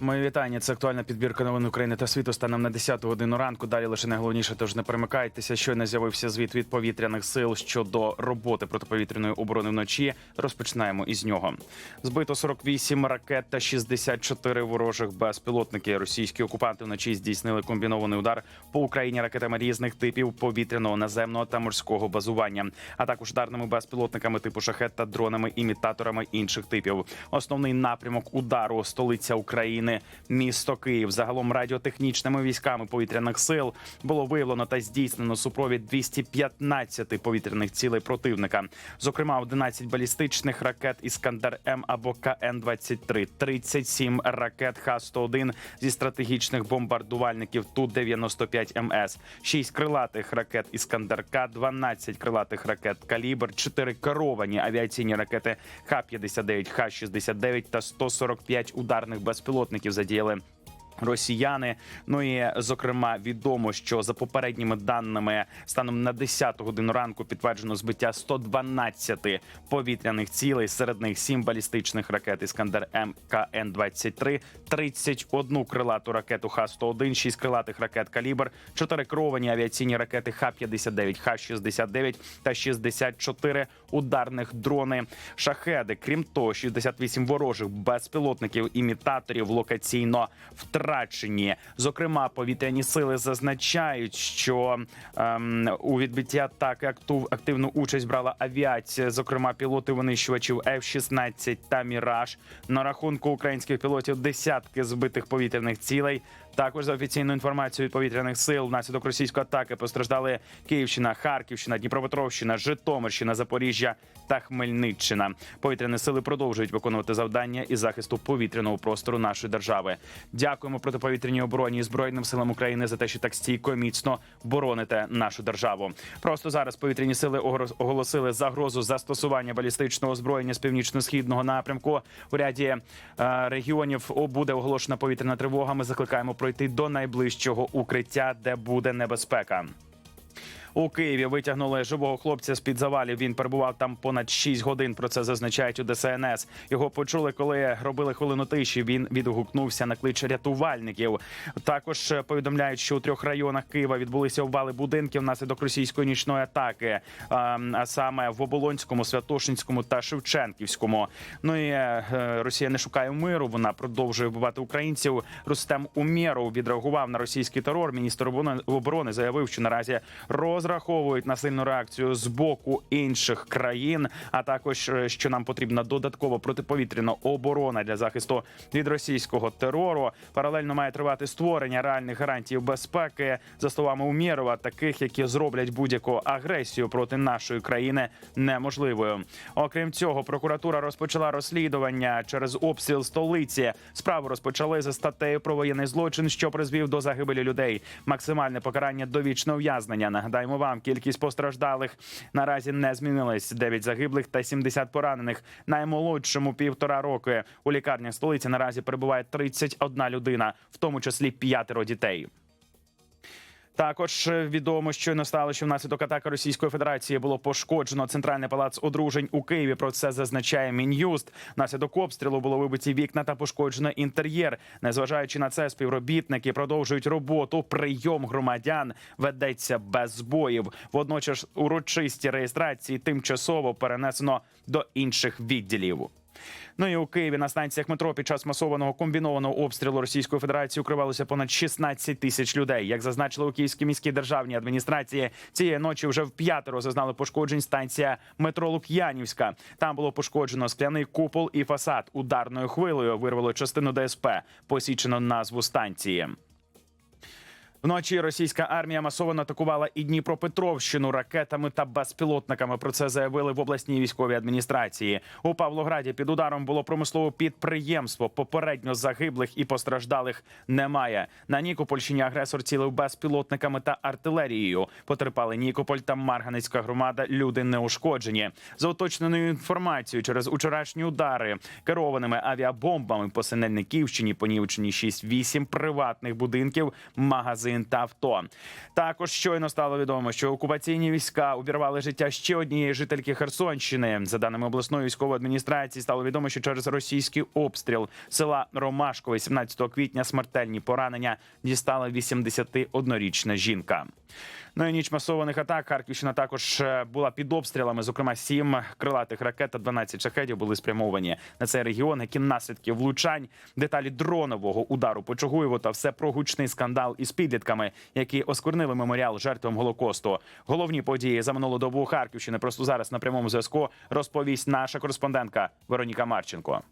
Мої вітання. Це актуальна підбірка новин України та світу. Станом на 10 годину ранку. Далі лише найголовніше, тож не перемикайтеся. Щойно з'явився звіт від повітряних сил щодо роботи протиповітряної оборони вночі. Розпочинаємо із нього. Збито 48 ракет та 64 ворожих безпілотники. Російські окупанти вночі здійснили комбінований удар по Україні ракетами різних типів повітряного, наземного та морського базування, а також ударними безпілотниками типу шахет та дронами-імітаторами інших типів. Основний напрямок удару столиця України, місто Київ. Загалом радіотехнічними військами повітряних сил було виявлено та здійснено супровід 215 повітряних цілей противника. Зокрема, 11 балістичних ракет Іскандер М або КН 23 37 ракет Х-101 зі стратегічних бомбардувальників Ту 95 МС, 6 крилатих ракет Іскандер К, 12 крилатих ракет Калібр, 4 керовані авіаційні ракети Х-59, Х-69 та 145 ударних безпілотників задіяли. Росіяни, ну і зокрема, відомо, що за попередніми даними станом на 10 годину ранку підтверджено збиття 112 повітряних цілей. Серед них 7 балістичних ракет Іскандер М КН 23 31 крилату ракету Х-101, 6 крилатих ракет Калібр, 4 керовані авіаційні ракети Х-59, Х-69 та 64 ударних дрони шахеди. Крім того, 68 ворожих безпілотників імітаторів локаційно втрачені. Зокрема, повітряні сили зазначають, що ем, у відбитті атаки актив, активну участь брала авіація, зокрема пілоти винищувачів F-16 та Міраж. На рахунку українських пілотів десятки збитих повітряних цілей. Також за офіційною інформацією повітряних сил внаслідок російської атаки постраждали Київщина, Харківщина, Дніпропетровщина, Житомирщина, Запоріжжя та Хмельниччина. Повітряні сили продовжують виконувати завдання із захисту повітряного простору нашої держави. Дякуємо протиповітряній обороні і збройним силам України за те, що так стійко і міцно бороните нашу державу. Просто зараз повітряні сили оголосили загрозу застосування балістичного озброєння з північно-східного напрямку. У ряді е, регіонів буде оголошена повітряна тривога. Ми закликаємо пройти до найближчого укриття, де буде небезпека. У Києві витягнули живого хлопця з під завалів. Він перебував там понад 6 годин. Про це зазначають у ДСНС. Його почули, коли робили хвилину тиші. Він відгукнувся на клич рятувальників. Також повідомляють, що у трьох районах Києва відбулися обвали будинків внаслідок російської нічної атаки, а, саме в Оболонському, Святошинському та Шевченківському. Ну і е, Росія не шукає миру. Вона продовжує вбивати українців. Рустем Умєров відреагував на російський терор. Міністр оборони- заявив, що наразі розраховують на сильну реакцію з боку інших країн, а також е, що нам потрібна додаткова протиповітряна оборона для захисту від російського терору. Паралельно має тривати створення реальних гарантій безпеки за словами Умєрова, таких, які зроблять будь-яку агресію проти нашої країни неможливою. Окрім цього, прокуратура розпочала розслідування через обстріл столиці. Справу розпочали за статтею про воєнний злочин, що призвів до загибелі людей. Максимальне покарання довічне ув'язнення. Нагадаємо вам, кількість постраждалих наразі не змінилась. 9 загиблих та 70 поранених. Наймолодшому півтора роки у лікарні столиці наразі перебуває 31 людина, в тому числі п'ятеро дітей. Також відомо, що не стало, що внаслідок атаки Російської Федерації було пошкоджено центральний палац одружень у Києві. Про це зазначає мін'юст. Внаслідок обстрілу було вибиті вікна та пошкоджено інтер'єр. Незважаючи на це, співробітники продовжують роботу. Прийом громадян ведеться без збоїв. Водночас урочисті реєстрації тимчасово перенесено до інших відділів. Ну і у Києві на станціях метро під час масованого комбінованого обстрілу Російської Федерації укривалося понад 16 тисяч людей. Як зазначили у Київській міській державній адміністрації, цієї ночі вже в п'ятеро зазнали пошкоджень станція метро Лук'янівська. Там було пошкоджено скляний купол і фасад. Ударною хвилею вирвало частину ДСП. Посічено назву станції. Вночі російська армія масово атакувала і Дніпропетровщину ракетами та безпілотниками. Про це заявили в обласній військовій адміністрації. У Павлограді під ударом було промислове підприємство. Попередньо загиблих і постраждалих немає. На Нікопольщині агресор цілив безпілотниками та артилерією. Потерпали Нікополь та Марганецька громада. Люди не ушкоджені. За уточненою інформацією, через учорашні удари керованими авіабомбами по Синельниківщині понівечені 6-8 приватних будинків, магазини тварин та авто. Також щойно стало відомо, що окупаційні війська обірвали життя ще однієї жительки Херсонщини. За даними обласної військової адміністрації, стало відомо, що через російський обстріл села Ромашкове 17 квітня смертельні поранення дістала 81-річна жінка. Ну і ніч масованих атак Харківщина також е, була під обстрілами. Зокрема, сім крилатих ракет та 12 шахедів були спрямовані на цей регіон. Які наслідки влучань, деталі дронового удару по Чугуєву та все про гучний скандал із підлітками, які осквернили меморіал жертвам голокосту. Головні події за минулу добу Харківщини просто зараз на прямому зв'язку розповість наша кореспондентка Вероніка Марченко.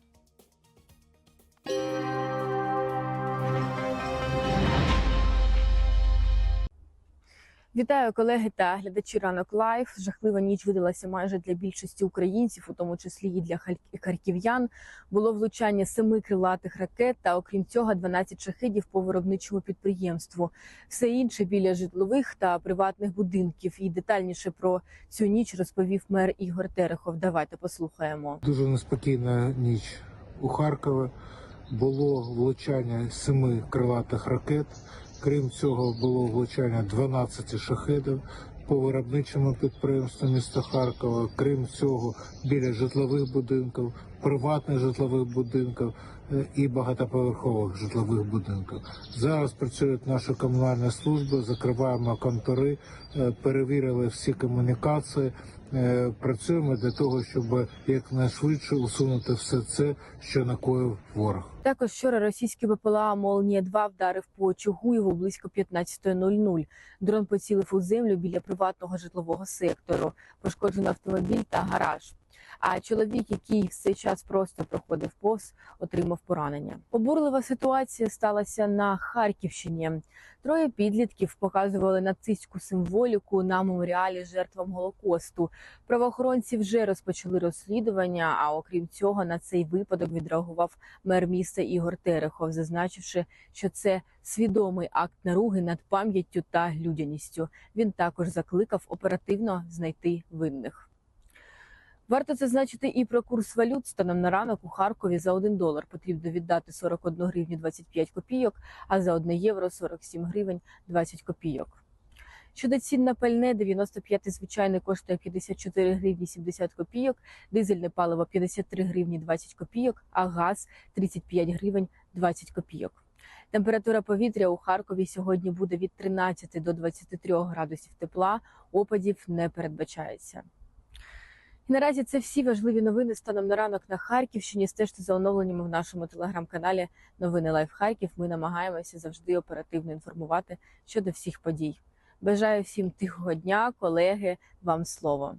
Вітаю колеги та глядачі ранок лайф. Жахлива ніч видалася майже для більшості українців, у тому числі і для харків'ян. Було влучання семи крилатих ракет та, окрім цього, 12 шахидів по виробничому підприємству. Все інше біля житлових та приватних будинків. І детальніше про цю ніч розповів мер Ігор Терехов. Давайте послухаємо. Дуже неспокійна ніч у Харкові. Було влучання семи крилатих ракет. Крім цього, було влучання 12 шахедів по виробничому підприємству міста Харкова. Крім цього, біля житлових будинків, приватних житлових будинків е, і багатоповерхових житлових будинків. Зараз працюють наші комунальні служби, закриваємо контори, е, перевірили всі комунікації. Е, Працюємо для того, щоб якнайшвидше усунути все це, що накоїв ворог. Також вчора російський БПЛА Молнія 2 вдарив по Чугуєву близько 15.00. Дрон поцілив у землю біля приватного житлового сектору. Пошкоджено автомобіль та гараж. А чоловік, який в цей час просто проходив повз, отримав поранення. Обурлива ситуація сталася на Харківщині. Троє підлітків показували нацистську символіку на меморіалі жертвам голокосту. Правоохоронці вже розпочали розслідування. А окрім цього, на цей випадок відреагував мер міста Ігор Терехов, зазначивши, що це свідомий акт наруги над пам'яттю та людяністю. Він також закликав оперативно знайти винних. Варто зазначити і про курс валют станом на ранок у Харкові за 1 долар потрібно віддати 41 гривню 25 копійок, а за 1 євро 47 гривень 20 копійок. Щодо цін на пальне, 95 звичайне коштує 54 гривні 70 копійок, дизельне паливо 53 гривні 20 копійок, а газ 35 гривень 20 копійок. Температура повітря у Харкові сьогодні буде від 13 до 23 градусів тепла, опадів не передбачається. І наразі це всі важливі новини станом на ранок на Харківщині. Стежте за оновленнями в нашому телеграм-каналі Новини Лайф Харків. Ми намагаємося завжди оперативно інформувати щодо всіх подій. Бажаю всім тихого дня, колеги. Вам слово.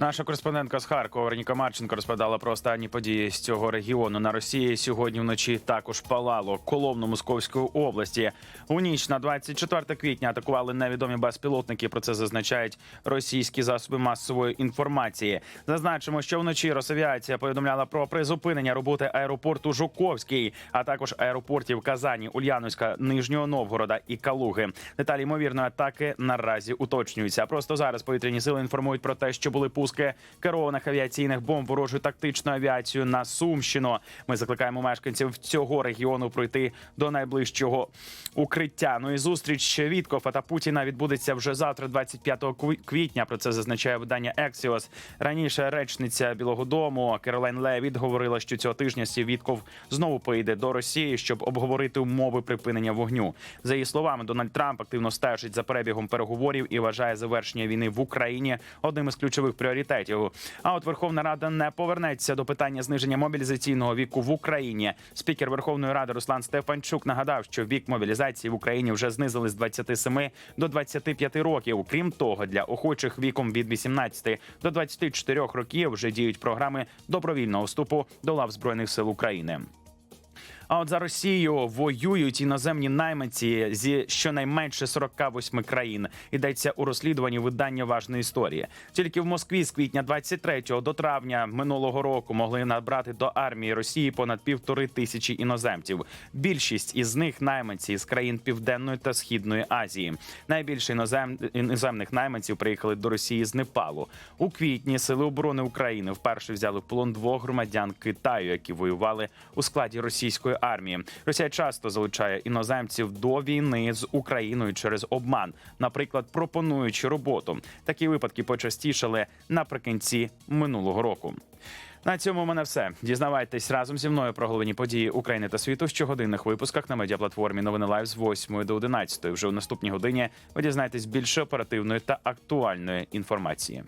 Наша кореспондентка з Харкова Вероніка Марченко розповідала про останні події з цього регіону на Росії. Сьогодні вночі також палало коломну Московської області. У ніч на 24 квітня атакували невідомі безпілотники. Про це зазначають російські засоби масової інформації. Зазначимо, що вночі Росавіація повідомляла про призупинення роботи аеропорту Жуковський, а також аеропортів Казані, Ульяновська, Нижнього Новгорода і Калуги. Деталі ймовірної атаки наразі уточнюються. Просто зараз повітряні сили інформують про те, що були пуски керованих авіаційних бомб ворожою тактичною авіацією на Сумщину. Ми закликаємо мешканців цього регіону пройти до найближчого укриття. Ну і зустріч Віткофа та Путіна відбудеться вже завтра, 25 кві- квітня. Про це зазначає видання Ексіос. Раніше речниця Білого Дому Керолайн Левіт говорила, що цього тижня Сів Вітков знову поїде до Росії, щоб обговорити умови припинення вогню. За її словами, Дональд Трамп активно стежить за перебігом переговорів і вважає завершення війни в Україні одним із ключових пріоритетів. А от Верховна Рада не повернеться до питання зниження мобілізаційного віку в Україні. Спікер Верховної Ради Руслан Стефанчук нагадав, що вік мобілізації в Україні вже знизили з 27 до 25 років. Крім того, для охочих віком від 18 до 24 років вже діють програми добровільного вступу до лав збройних сил України. А от за Росію воюють іноземні найманці зі щонайменше 48 країн. Йдеться у розслідуванні видання важної історії. Тільки в Москві з квітня 23 до травня минулого року могли набрати до армії Росії понад півтори тисячі іноземців. Більшість із них найманці з країн Південної та Східної Азії. Найбільше інозем... іноземних найманців приїхали до Росії з Непалу. У квітні сили оборони України вперше взяли в полон двох громадян Китаю, які воювали у складі російської армії. Росія часто залучає іноземців до війни з Україною через обман, наприклад, пропонуючи роботу. Такі випадки почастішали наприкінці минулого року. На цьому в мене все. Дізнавайтесь разом зі мною про головні події України та світу в щогодинних випусках на медіаплатформі Новини Лайв з 8 до 11. Вже у наступній годині ви дізнаєтесь більше оперативної та актуальної інформації.